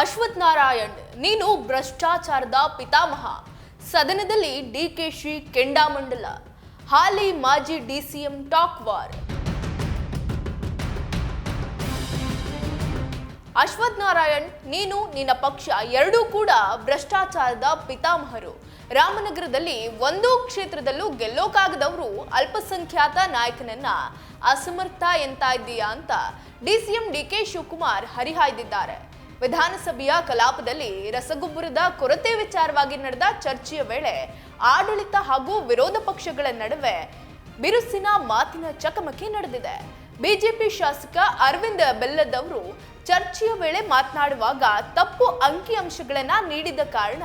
ಅಶ್ವಥ್ ನಾರಾಯಣ್ ನೀನು ಭ್ರಷ್ಟಾಚಾರದ ಪಿತಾಮಹ. ಸದನದಲ್ಲಿ ಡಿ ಕೆ ಡಿಕೆಶಿ ಕೆಂಡಾಮಂಡಲ ಹಾಲಿ ಮಾಜಿ DCM talk war. Ashwath Narayan ನೀನು ನಿನ್ನ ಪಕ್ಷ ಎರಡೂ ಕೂಡ ಭ್ರಷ್ಟಾಚಾರದ ಪಿತಾಮಹರು. ರಾಮನಗರದಲ್ಲಿ ಒಂದೂ ಕ್ಷೇತ್ರದಲ್ಲೂ ಗೆಲ್ಲೋಕಾಗದವರು ಅಲ್ಪಸಂಖ್ಯಾತ ನಾಯಕನನ್ನ ಅಸಮರ್ಥ ಎಂತ ಇದ್ದೀಯಾ ಅಂತ ಡಿಸಿಎಂ ಡಿಕೆ ಶಿವಕುಮಾರ್ ಹರಿಹಾಯ್ದಿದ್ದಾರೆ. ವಿಧಾನಸಭೆಯ ಕಲಾಪದಲ್ಲಿ ರಸಗೊಬ್ಬರದ ಕೊರತೆ ವಿಚಾರವಾಗಿ ನಡೆದ ಚರ್ಚೆಯ ವೇಳೆ ಆಡಳಿತ ಹಾಗೂ ವಿರೋಧ ಪಕ್ಷಗಳ ನಡುವೆ ಬಿರುಸಿನ ಮಾತಿನ ಚಕಮಕಿ ನಡೆದಿದೆ. ಬಿಜೆಪಿ ಶಾಸಕ ಅರವಿಂದ ಬೆಲ್ಲದವರು ಚರ್ಚೆಯ ವೇಳೆ ಮಾತನಾಡುವಾಗ ತಪ್ಪು ಅಂಕಿಅಂಶಗಳನ್ನ ನೀಡಿದ ಕಾರಣ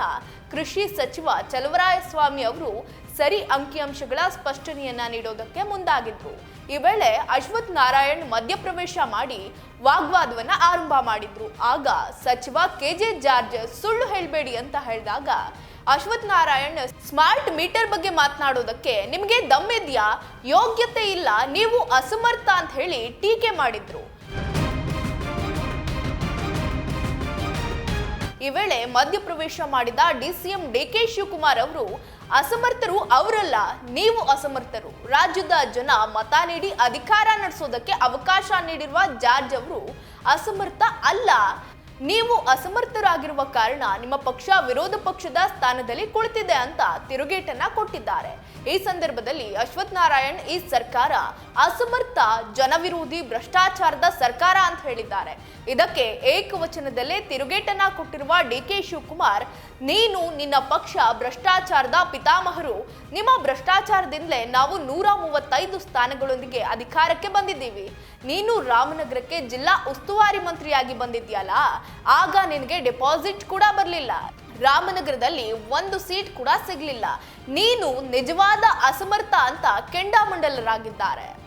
ಕೃಷಿ ಸಚಿವ ಚಲವರಾಯಸ್ವಾಮಿ ಅವರು ಸರಿ ಅಂಕಿಅಂಶಗಳ ಸ್ಪಷ್ಟನೆಯನ್ನ ನೀಡೋದಕ್ಕೆ ಮುಂದಾಗಿದ್ರು ಈ ವೇಳೆ ಅಶ್ವಥ್ ನಾರಾಯಣ್ ಮಧ್ಯಪ್ರವೇಶ ಮಾಡಿ ವಾಗ್ವಾದವನ್ನ ಆರಂಭ ಮಾಡಿದ್ರು. ಆಗ ಸಚಿವ ಕೆಜೆ ಜಾರ್ಜ್ ಸುಳ್ಳು ಹೇಳಬೇಡಿ ಅಂತ ಹೇಳಿದಾಗ ಅಶ್ವಥ್ ನಾರಾಯಣ್ ಸ್ಮಾರ್ಟ್ ಮೀಟರ್ ಬಗ್ಗೆ ಮಾತನಾಡೋದಕ್ಕೆ ನಿಮಗೆ ದಮ್ಮಿದ್ಯಾ ಯೋಗ್ಯತೆ ಇಲ್ಲ, ನೀವು ಅಸಮರ್ಥ ಅಂತ ಹೇಳಿ ಟೀಕೆ ಮಾಡಿದ್ರು. ಈ ವೇಳೆ ಮಧ್ಯಪ್ರವೇಶ ಮಾಡಿದ ಡಿಸಿಎಂ ಡಿಕೆ ಶಿವಕುಮಾರ್ ಅವರು, ಅಸಮರ್ಥರು ಅವರಲ್ಲ, ನೀವು ಅಸಮರ್ಥರು. ರಾಜ್ಯದ ಜನ ಮತ ನೀಡಿ ಅಧಿಕಾರ ನಡೆಸೋದಕ್ಕೆ ಅವಕಾಶ ನೀಡಿರುವ ಜಾರ್ಜ್ ಅವರು, ಅಸಮರ್ಥ ಅಲ್ಲ. ನೀವು ಅಸಮರ್ಥರಾಗಿರುವ ಕಾರಣ ನಿಮ್ಮ ಪಕ್ಷ ವಿರೋಧ ಪಕ್ಷದ ಸ್ಥಾನದಲ್ಲಿ ಕುಳಿತಿದೆ ಅಂತ ತಿರುಗೇಟನ್ನ ಕೊಟ್ಟಿದ್ದಾರೆ. ಈ ಸಂದರ್ಭದಲ್ಲಿ ಅಶ್ವಥ್ ನಾರಾಯಣ್ ಈ ಸರ್ಕಾರ ಅಸಮರ್ಥ, ಜನವಿರೋಧಿ, ಭ್ರಷ್ಟಾಚಾರದ ಸರ್ಕಾರ ಅಂತ ಹೇಳಿದ್ದಾರೆ. ಇದಕ್ಕೆ ಏಕವಚನದಲ್ಲೇ ತಿರುಗೇಟನ್ನ ಕೊಟ್ಟಿರುವ ಡಿ ಕೆ ಶಿವಕುಮಾರ್, ನೀನು ನಿನ್ನ ಪಕ್ಷ ಭ್ರಷ್ಟಾಚಾರದ ಪಿತಾಮಹರು. ನಿಮ್ಮ ಭ್ರಷ್ಟಾಚಾರದಿಂದಲೇ ನಾವು ನೂರ ಮೂವತ್ತೈದು ಸ್ಥಾನಗಳೊಂದಿಗೆ ಅಧಿಕಾರಕ್ಕೆ ಬಂದಿದ್ದೀವಿ. ನೀನು ರಾಮನಗರಕ್ಕೆ ಜಿಲ್ಲಾ ಉಸ್ತುವಾರಿ ಮಂತ್ರಿಯಾಗಿ ಬಂದಿದ್ಯಲ್ಲ ಆಗ ನಿನಗೆ ಡೆಪಾಸಿಟ್ ಕೂಡ ಬರಲಿಲ್ಲ. ರಾಮನಗರದಲ್ಲಿ ಒಂದು ಸೀಟ್ ಕೂಡ ಸಿಗಲಿಲ್ಲ. ನೀನು ನಿಜವಾದ ಅಸಮರ್ಥ ಅಂತ ಕೆಂಡಾಮಂಡಲರಾಗಿದ್ದಾರೆ.